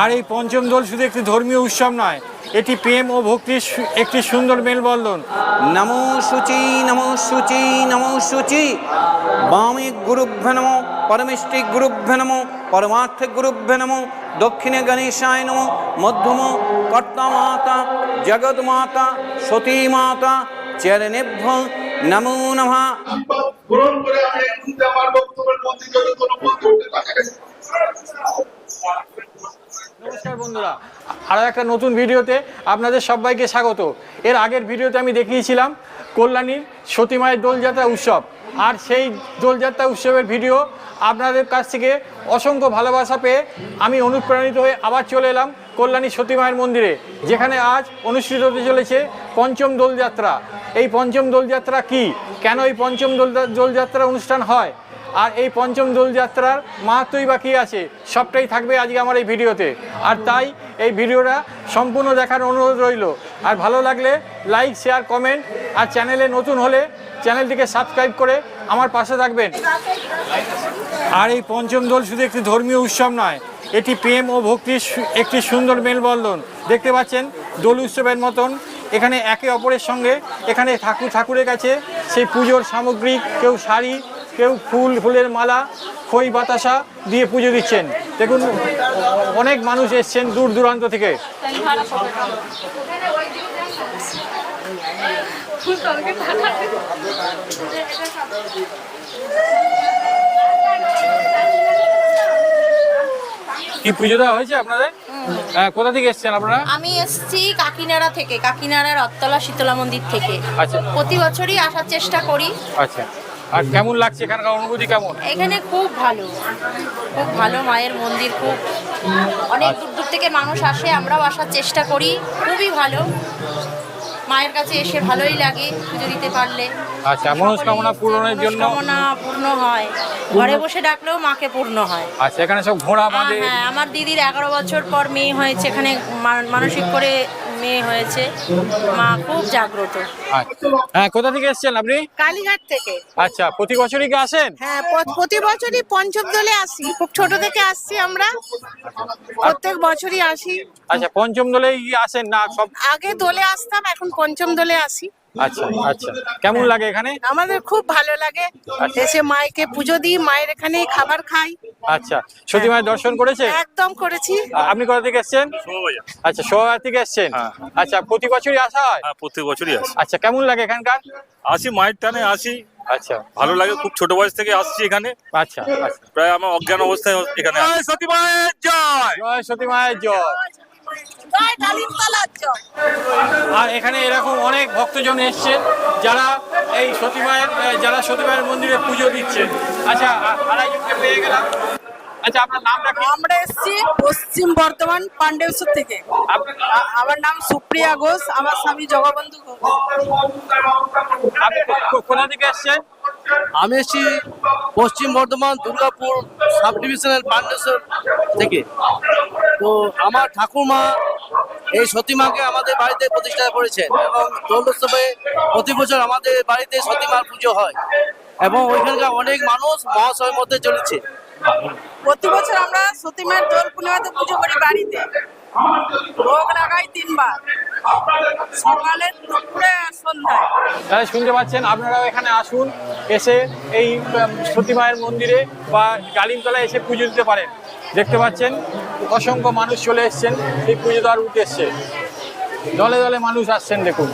আর এই পঞ্চম দোল শুধু একটি ধর্মীয় উৎসব নয় এটি প্রেম ও ভক্তির একটি সুন্দর মেলবন্ধন। নমো শুচি নমো শুচি নমো শুচি। বামে গুরুভ্য নমো পরমেষ্টি গুরুভ্য নমো পরমার্থ গুরুভ্য নমো দক্ষিণে গণেশায় নমো মধ্যম কর্তা মাতা জগৎ মাতা সতী মাতা চরণেভ্য নমো নমঃ। গ্রহণ করে আমি এই মুহূর্তে বক্তব্যের বন্ধুরা আরও একটা নতুন ভিডিওতে আপনাদের সবাইকে স্বাগত। এর আগের ভিডিওতে আমি দেখিয়েছিলাম কল্যাণীর সতীমায়ের দোলযাত্রা উৎসব। আর সেই দোলযাত্রা উৎসবের ভিডিও আপনাদের কাছ থেকে অসংখ্য ভালোবাসা পেয়ে আমি অনুপ্রাণিত হয়ে আবার চলে এলাম কল্যাণী সতীমায়ের মন্দিরে, যেখানে আজ অনুষ্ঠিত হতে চলেছে পঞ্চম দোলযাত্রা। এই পঞ্চম দোলযাত্রা কি? কেন এই পঞ্চম দোল দোলযাত্রা অনুষ্ঠান হয়? আর এই পঞ্চম দোলযাত্রার মাহাত্মই বা কী আছে? সবটাই থাকবে আজকে আমার এই ভিডিওতে। আর তাই এই ভিডিওটা সম্পূর্ণ দেখার অনুরোধ রইল। আর ভালো লাগলে লাইক, শেয়ার, কমেন্ট, আর চ্যানেলে নতুন হলে চ্যানেলটিকে সাবস্ক্রাইব করে আমার পাশে থাকবেন। আর এই পঞ্চম দোল শুধু একটি ধর্মীয় উৎসব নয়, এটি প্রেম ও ভক্তির একটি সুন্দর মেলবন্ধন। দেখতে পাচ্ছেন, দোল উৎসবের মতন এখানে একে অপরের সঙ্গে এখানে ঠাকুর ঠাকুরের কাছে সেই পুজোর সামগ্রী, কেউ শাড়ি কেউ ফুল ফুলের মালা খই বাতাসা দিয়ে পুজো দিচ্ছেন। দেখুন অনেক মানুষ এসছেন দূর দূরান্ত থেকে। কি পুজো দেওয়া হয়েছে আপনাদের? হ্যাঁ, কোথা থেকে এসছেন আপনারা? আমি এসেছি কাকিনাড়া থেকে কাকিনাড়া রত্তলা শীতলা মন্দির থেকে। আচ্ছা। প্রতি বছরই আসার চেষ্টা করি। আচ্ছা। আর কেমন লাগছে এখানকার অনুভূতি কেমন? এখানে খুব ভালো। খুব ভালো মায়ের মন্দির খুব অনেক দূর দূর থেকে মানুষ আসে আমরাও আসার চেষ্টা করি খুবই ভালো। মায়ের কাছে এসে ভালোই লাগে পুজো দিতে পারলে। আচ্ছা মনস্কামনা পূরণের জন্য মনস্কামনা পূর্ণ হয়। ঘরে বসে ডাকলেও মাকে পূর্ণ হয়। আচ্ছা এখানে সব ঘোড়া বাঁধে। হ্যাঁ আমার দিদির এগারো বছর পর মেয়ে হয়েছে এখানে মানসিক করে মেয়ে হয়েছে। মা খুব জাগ্রত। হ্যাঁ কোথা থেকে এসেছেন আপনি? কালীঘাট থেকে। আচ্ছা প্রতি বছরই কি আসেন? হ্যাঁ প্রতি বছরই পঞ্চম দলে আসি। খুব ছোট থেকে আসছি আমরা। প্রত্যেক বছরই আসি। আচ্ছা পঞ্চম দলেই আসেন না সব? আগে দলে আসতাম এখন পঞ্চম দলে আসি। আচ্ছা আচ্ছা। কেমন লাগে এখানে? আমাদের খুব ভালো লাগে। আচ্ছা। এসে মায়েকে পুজো দিই মায়ের এখানে খাবার খাই। আচ্ছা। সতী মায়ের দর্শন করেছে একদম করেছি। আপনি কোথা থেকে এসছেন? আচ্ছা সোয়া থেকে এসছেন? হ্যাঁ। আচ্ছা প্রতি বছরই আসা হয়? হ্যাঁ প্রত্যেক বছরই আসি। আচ্ছা কেমন লাগে এখানকার? আসি মায়ের টানে আসি। আচ্ছা। ভালো লাগে খুব ছোট বয়স থেকে আসছি এখানে। আচ্ছা আচ্ছা। প্রায় আমার অজ্ঞান অবস্থায় এখানে আসি। সতী মায়ের জয়! জয় সতী মায়ের জয়। আর এখানে এরকম অনেক ভক্তজন এসছেন যারা এই সতী মায়ের যারা সতী মায়ের মন্দিরে পুজো দিচ্ছেন আচ্ছা আড়াইজনকে পেয়ে গেলাম। আচ্ছা আপনার নামটা কি? আমরা এসেছি পশ্চিম বর্ধমান পান্ডেশ্বর থেকে। আমার নাম সুপ্রিয়া ঘোষ আমার স্বামী জগবন্ধু ঘোষ। আপনি কোথা থেকে এসছেন? আমি এসেছি পশ্চিম বর্ধমান দুর্গাপুর সাব ডিভিশনাল পান্ডেশ্বর থেকে। তো আমার ঠাকুমা এই সতীমাকে আমাদের বাড়িতে প্রতিষ্ঠা করেছেন এবং দোল উৎসবে প্রতি বছর আমাদের বাড়িতে সতীমার পুজো হয় এবং ওইখানকার অনেক মানুষ মহাশয়ের মধ্যে চলেছে। প্রতি বছর আমরা সতীমার দোল পূর্ণিমাতে পুজো করি বাড়িতে। ভোগ লাগাই তিনবার। সকালে দুপুরে আর সন্ধ্যায়। তাহলে শুনতে পাচ্ছেন আপনারাও এখানে আসুন এসে এই সতী মায়ের মন্দিরে বা গালিমতলায় এসে পুজো দিতে পারেন। দেখতে পাচ্ছেন অসংখ্য মানুষ চলে এসছেন, এই পুজো দেওয়ার উদ্দেশ্যে। দলে দলে মানুষ আসছেন, দেখুন।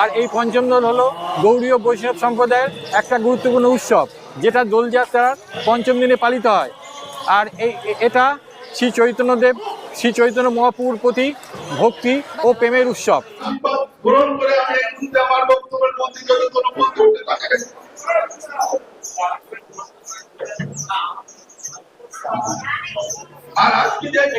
আর এই পঞ্চম দোল হলো গৌড়ীয় বৈষ্ণব সম্প্রদায়ের একটা গুরুত্বপূর্ণ উৎসব, যেটা দোলযাত্রার পঞ্চম দিনে পালিত হয়। আর এই, এটা শ্রী চৈতন্যদেব, শ্রী চৈতন্য মহাপুর প্রতি ভক্তি ও প্রেমের উৎসব। করে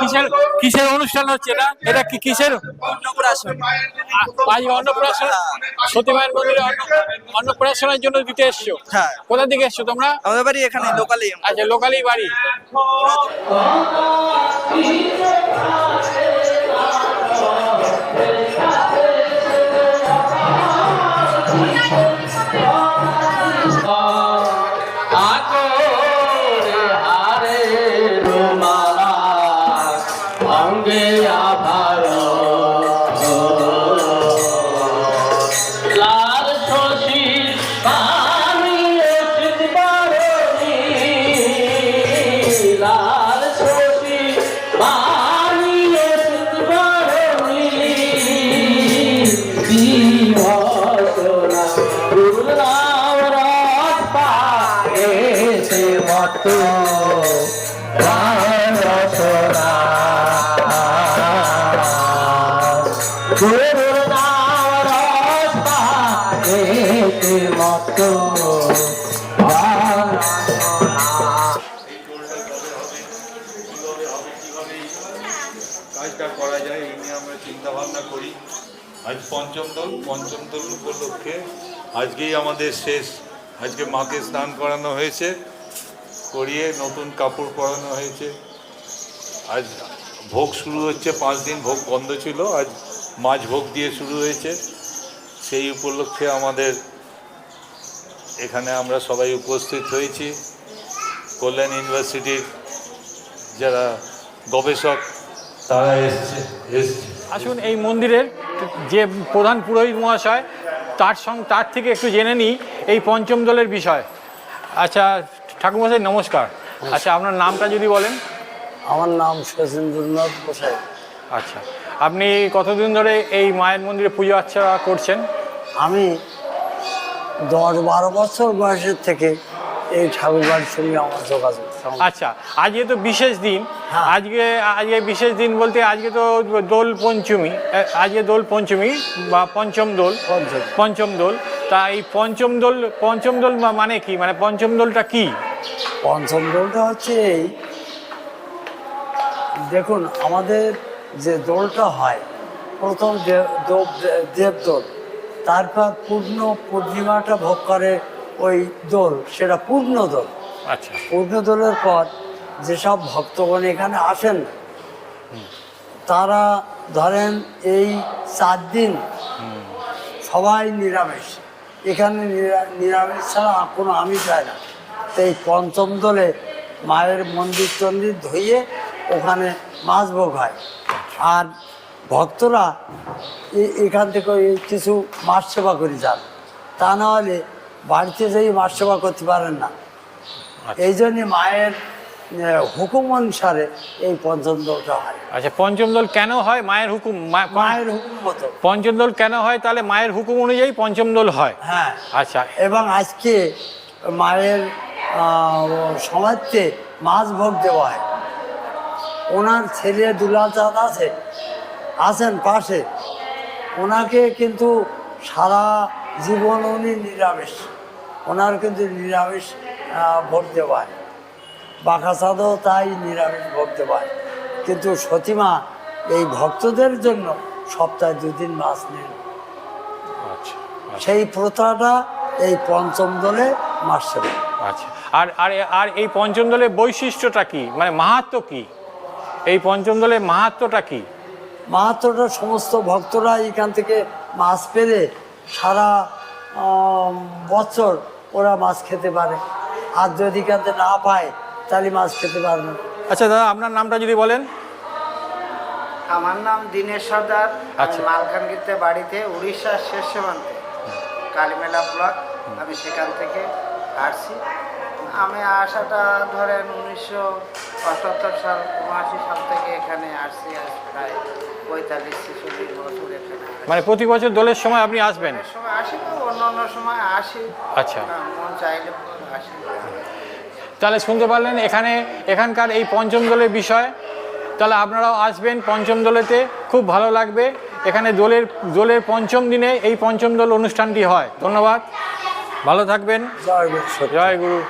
কিসের কিসের অনুষ্ঠান হচ্ছে এটা? এটা কি কিসের? অন্নপ্রাশন। আজ অন্নপ্রাশন? সতী মায়ের মন্দিরে অন্ন- অন্নপ্রাশনের জন্য দিতে এসছো? হ্যাঁ। কোথা থেকে এসছো তোমরা? আমাদের বাড়ি এখানে লোকালি। আচ্ছা লোকালি বাড়ি। আভা দল পঞ্চম উপলক্ষে আজকেই আমাদের শেষ। আজকে মাকে স্নান করানো হয়েছে, করিয়ে নতুন কাপড় পরানো হয়েছে। আজ ভোগ শুরু হচ্ছে, পাঁচ দিন ভোগ বন্ধ ছিল, আজ মাছ ভোগ দিয়ে শুরু হয়েছে। সেই উপলক্ষে আমাদের এখানে আমরা সবাই উপস্থিত হয়েছি। কল্যাণ ইউনিভার্সিটির যারা গবেষক, তারা এসছে এসছে। আসুন এই মন্দিরের যে প্রধান পুরোহিত মহাশয় তার সঙ্গে তার থেকে একটু জেনে নিই এই পঞ্চম দলের বিষয়। আচ্ছা ঠাকুরমশাই নমস্কার। আচ্ছা আপনার নামটা যদি বলেন। আমার নাম শচীন্দ্রনাথ গোসাই। আচ্ছা আপনি কতদিন ধরে এই মায়ের মন্দিরে পুজো আর্চা করছেন? আমি দশ বারো বছর বয়সের থেকে এই ঠাকুর বাড়ির সঙ্গে আমার যোগাযোগ। আচ্ছা আজকে তো বিশেষ দিন। হ্যাঁ। আজকে আজকে বিশেষ দিন বলতে আজকে তো দোল পঞ্চমী। আজকে দোল পঞ্চমী বা পঞ্চম দোল। পঞ্চম। পঞ্চম দোল। তা এই পঞ্চম দোল পঞ্চম দোল মানে কি? মানে পঞ্চম দোলটা কি? পঞ্চম দোলটা হচ্ছে এই দেখুন আমাদের যে দোলটা হয় প্রথম দে- দো- দে- দেবদোল তারপর পূর্ণ পূর্ণিমাটা ভোগ করে ওই দোল সেটা পূর্ণ দোল। আচ্ছা। পূর্ণ দোলের পর যেসব ভক্তগণ এখানে আসেন তারা ধরেন এই চার দিন সবাই নিরামিষ। এখানে নিরামিষ ছাড়া কোনো আমিষ হয় না। তো এই পঞ্চম দলে মায়ের মন্দির টন্দির ধুয়ে ওখানে মাছ ভোগ হয়। আর ভক্তরা এখান থেকে কিছু মাছ সেবা করে যান। তা না হলে বাড়িতে যেই মাছ সেবা করতে পারেন না। এই জন্যে মায়ের হুকুম অনুসারে এই পঞ্চম দলটা হয়। আচ্ছা পঞ্চম দোল কেন হয়? মায়ের হুকুম মায়ের হুকুম মতো। পঞ্চম দোল কেন হয়? তাহলে মায়ের হুকুম অনুযায়ী পঞ্চম দোল হয়। হ্যাঁ। আচ্ছা। এবং আজকে মায়ের সমাজকে মাছ ভোগ দেওয়া হয়। ওনার ছেলে দুলাচাঁদ আছে আছেন পাশে। ওনাকে কিন্তু সারা জীবন উনি নিরামিষ। ওনার কিন্তু নিরামিষ আহ, ভোগ দেওয়া হয় বাঁকাচাঁদও তাই নিরামিষ ভোগ দেওয়া হয় কিন্তু সতীমা এই ভক্তদের জন্য সপ্তাহে দুদিন মাছ নেন। আচ্ছা সেই প্রথাটা এই পঞ্চম দলে মাস আচ্ছা আর আর আর এই পঞ্চম দলের বৈশিষ্ট্যটা কি? মানে মাহাত্ম কি? এই পঞ্চম দলের মাহাত্মটা কি? মাহাত্মটা সমস্ত ভক্তরা এখান থেকে মাছ পেলে সারা বছর ওরা মাছ খেতে পারে। আর যদি এখান না পায় তাহলে মাছ খেতে পারবে না। আচ্ছা দাদা আপনার নামটা যদি বলেন। আমার নাম দীনেশ সর্দার। আচ্ছা। মালকানগিরিতে বাড়িতে উড়িষ্যার শেষ সীমান্তে কালীমেলা ব্লক। আমি সেখান থেকে আসছি। আমি আসাটা ধরেন উনিশশো অষ্টাত্তর সাল উনআশি সাল থেকে এখানে আসছি। আজ প্রায় পঁয়তাল্লিশ ছেচল্লিশ বছর এখানে মানে প্রতি বছর দোলের সময় আপনি আসবেন? সময় আসি অন্য সময় আসি। আচ্ছা। মন চাইলে আসি। তাহলে শুনতে পারলেন এখানে এখানকার এই পঞ্চম দলের বিষয়। তাহলে আপনারাও আসবেন পঞ্চম দলেতে খুব ভালো লাগবে। এখানে দোলের দোলের পঞ্চম দিনে এই পঞ্চম দল অনুষ্ঠানটি হয়। ধন্যবাদ। ভালো থাকবেন। জয় গুরু। জয় গুরু।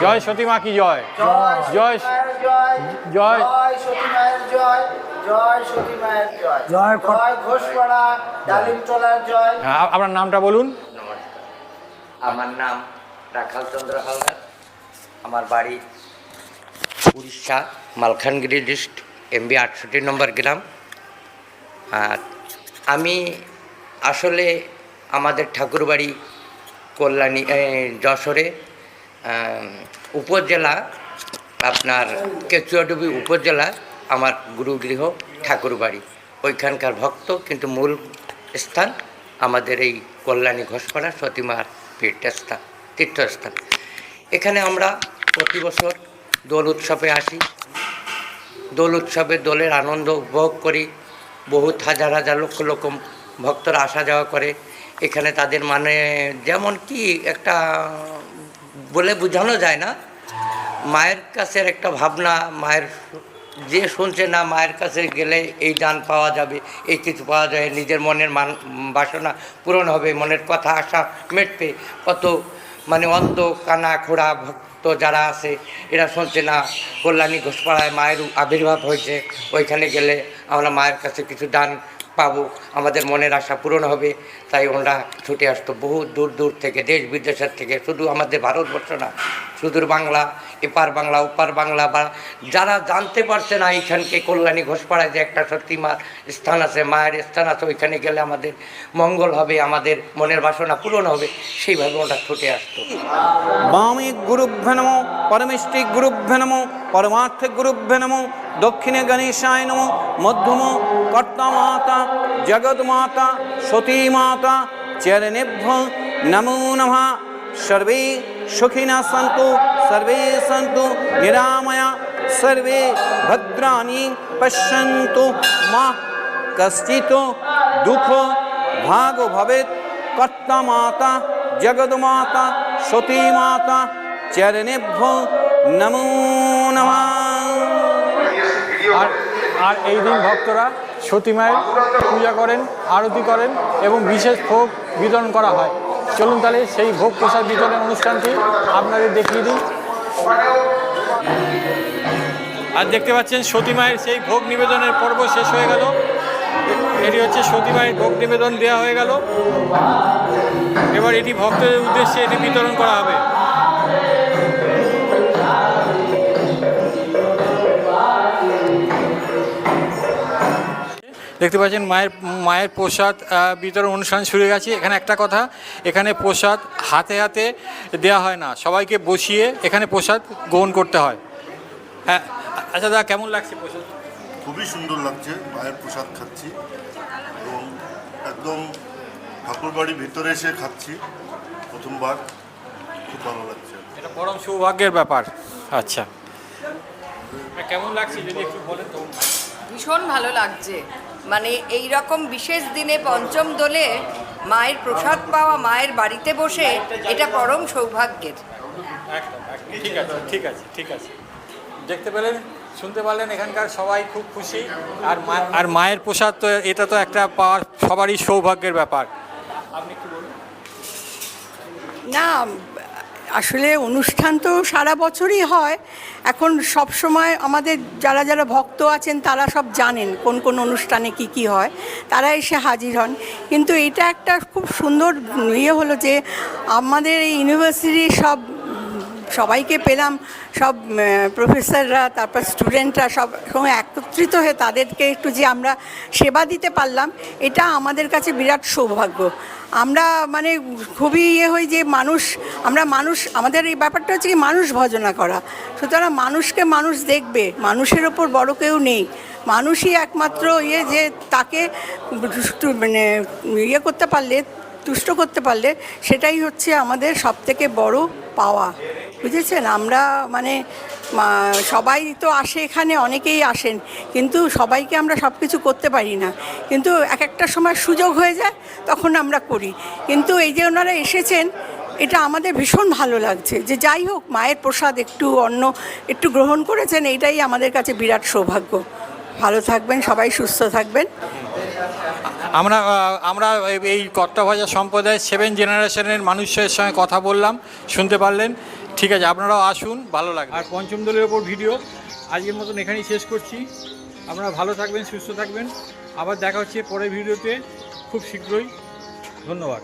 জয় সতীমা কি জয়? জয় জয় জয়। জয়। সতী মায়ের জয়। জয় সতী মায়ের জয়। জয় ফট- জয় ঘোষপাড়া ডালিমতলার জয়। হ্যাঁ, আপ- আপনার নামটা বলুন। আমার নাম রাখালচন্দ্র হালদার। আমার বাড়ি উড়িষ্যা, মালখানগিরি ডিস্ট্রিক্ট, এমবি আটষট্টি নম্বর গ্রাম। আর আমি আসলে আমাদের ঠাকুরবাড়ি কল্যাণী যশোরে উপজেলা, আপনার কেচুয়াডুবি উপজেলা, আমার গুরুগৃহ ঠাকুরবাড়ি। ওইখানকার ভক্ত, কিন্তু মূল স্থান আমাদের এই কল্যাণী ঘোষপাড়া, সতীমার পীঠস্থান তীর্থস্থান। এখানে আমরা প্রতি বছর দোল উৎসবে আসি। দোল উৎসবে দোলের আনন্দ উপভোগ করি। বহুত হাজার হাজার লক্ষ লক্ষ ভক্তরা আসা যাওয়া করে। এখানে তাদের মানে যেমন কি একটা বলে বোঝানো যায় না, মায়ের কাছের একটা ভাবনা, মায়ের যে শুনছে না মায়ের কাছে গেলে এই দান পাওয়া যাবে, এই কিছু পাওয়া যায়, নিজের মনের মান, বাসনা পূরণ হবে, মনের কথা আশা মেটবে। কত মানে অন্ধ কানা খোড়া ভক্ত যারা আছে, এরা শুনছে না, কল্যাণী ঘোষপাড়ায় মায়ের আবির্ভাব হয়েছে, ওইখানে গেলে আমরা মায়ের কাছে কিছু দান পাবো, আমাদের মনের আশা পূরণ হবে। তাই ওনারা ছুটে আসতো, বহু দূর দূর থেকে, দেশ বিদেশের থেকে, শুধু আমাদের ভারতবর্ষ না সুদূর বাংলা, এপার বাংলা, ওপার বাংলা, বা যারা জানতে পারছে না এইখানকে কল্যাণী ঘোষপাড়ায় যে একটা সত্যি মার স্থান আছে, মায়ের স্থান আছে, ওইখানে গেলে আমাদের মঙ্গল হবে, আমাদের মনের বাসনা পূরণ হবে, সেইভাবে ওটা ছুটে আসতো। বামে গুরুভ্য নমো, পরমেষ্টি গুরুভ্য নমো, পরমার্থ গুরুভ্য নমো, দক্ষিণে গণেশায় নমো, মধ্যম কর্তা মাতা, জগৎ মাতা, সতী মাতা চরণেভ্য নমো নমঃ। সর্বে সন্তু নিরাময়া, সর্বে ভদ্রাণি পশ্যন্তু। মা, কশ্চিৎ দুঃখ ভাগ ভবেত কর্তা মাতা জগৎ মাতা, সতী মাতা, চরণেভ্য নমো নমঃ। আর আর এই দিন ভক্তরা সতী মায়ের পূজা করেন, আরতি করেন এবং বিশেষ ভোগ বিতরণ করা হয়। চলুন তাহলে সেই ভোগ প্রসাদ বিতরণের অনুষ্ঠানটি আপনাদের দেখিয়ে দিই। আর দেখতে পাচ্ছেন সতী মায়ের সেই ভোগ নিবেদনের পর্ব শেষ হয়ে গেল। এটি হচ্ছে সতী মায়ের ভোগ নিবেদন দেওয়া হয়ে গেল। এবার এটি ভক্তদের উদ্দেশ্যে এটি বিতরণ করা হবে। দেখতে পাচ্ছেন মায়ের মায়ের প্রসাদ বিতরণ অনুষ্ঠান শুরু গেছে। এখানে একটা কথা এখানে প্রসাদ হাতে হাতে দেওয়া হয় না। সবাইকে বসিয়ে এখানে প্রসাদ গ্রহণ করতে হয়। হ্যাঁ আচ্ছা দাদা কেমন লাগছে প্রসাদ? খুবই সুন্দর লাগছে মায়ের প্রসাদ খাচ্ছি। এবং একদম ঠাকুরবাড়ির ভিতরে এসে খাচ্ছি প্রথমবার। খুব ভালো লাগছে। এটা পরম সৌভাগ্যের ব্যাপার। আচ্ছা। কেমন লাগছে যদি একটু বলেন তো? ভীষণ ভালো লাগছে। মানে এই রকম বিশেষ দিনে পঞ্চম দোলে মায়ের প্রসাদ পাওয়া মায়ের বাড়িতে বসে এটা পরম সৌভাগ্যের। ঠিক আছে ঠিক আছে ঠিক আছে। দেখতে পেলেন শুনতে পারলেন এখানকার সবাই খুব খুশি। আর আর মায়ের প্রসাদ তো এটা তো একটা পাওয়ার সবারই সৌভাগ্যের ব্যাপার। আপনি কি বলুন। না আসলে অনুষ্ঠান তো সারা বছরই হয়। এখন সব সময় আমাদের যারা যারা ভক্ত আছেন, তারা সব জানেন কোন কোন অনুষ্ঠানে কি কি হয়। তারা এসে হাজির হন। কিন্তু এটা একটা খুব সুন্দর ইয়ে হলো যে আমাদের এই ইউনিভার্সিটির সব সবাইকে পেলাম, সব প্রফেসররা তারপর স্টুডেন্টরা সব সঙ্গে একত্রিত হয়ে তাদেরকে একটু যে আমরা সেবা দিতে পারলাম, এটা আমাদের কাছে বিরাট সৌভাগ্য। আমরা মানে খুবই ইয়ে হই যে মানুষ, আমরা মানুষ, আমাদের এই ব্যাপারটা হচ্ছে কি মানুষ ভজনা করা। সুতরাং মানুষকে মানুষ দেখবে, মানুষের ওপর বড় কেউ নেই। মানুষই একমাত্র ইয়ে যে তাকে মানে ইয়ে করতে পারলে, তুষ্ট করতে পারলে, সেটাই হচ্ছে আমাদের সবথেকে বড় পাওয়া। বুঝেছেন? আমরা মানে সবাই তো আসে এখানে, অনেকেই আসেন, কিন্তু সবাইকে আমরা সব কিছু করতে পারি না। কিন্তু এক একটা সময় সুযোগ হয়ে যায়, তখন আমরা করি। কিন্তু এই যে ওনারা এসেছেন, এটা আমাদের ভীষণ ভালো লাগছে। যে যাই হোক, মায়ের প্রসাদ একটু অন্য একটু গ্রহণ করেছেন, এইটাই আমাদের কাছে বিরাট সৌভাগ্য। ভালো থাকবেন, সবাই সুস্থ থাকবেন। আমরা আমরা এই- কর্তাভাজা সম্প্রদায়ের সেভেন জেনারেশনের মানুষের সঙ্গে কথা বললাম, শুনতে পারলেন। ঠিক আছে, আপনারাও আসুন, ভালো লাগবে। আর পঞ্চম দলের ওপর ভিডিও। আজকের মতন এখানেই শেষ করছি। আপনারা ভালো থাকবেন, সুস্থ থাকবেন। আবার দেখা হচ্ছে পরের ভিডিওতে। খুব শীঘ্রই। ধন্যবাদ।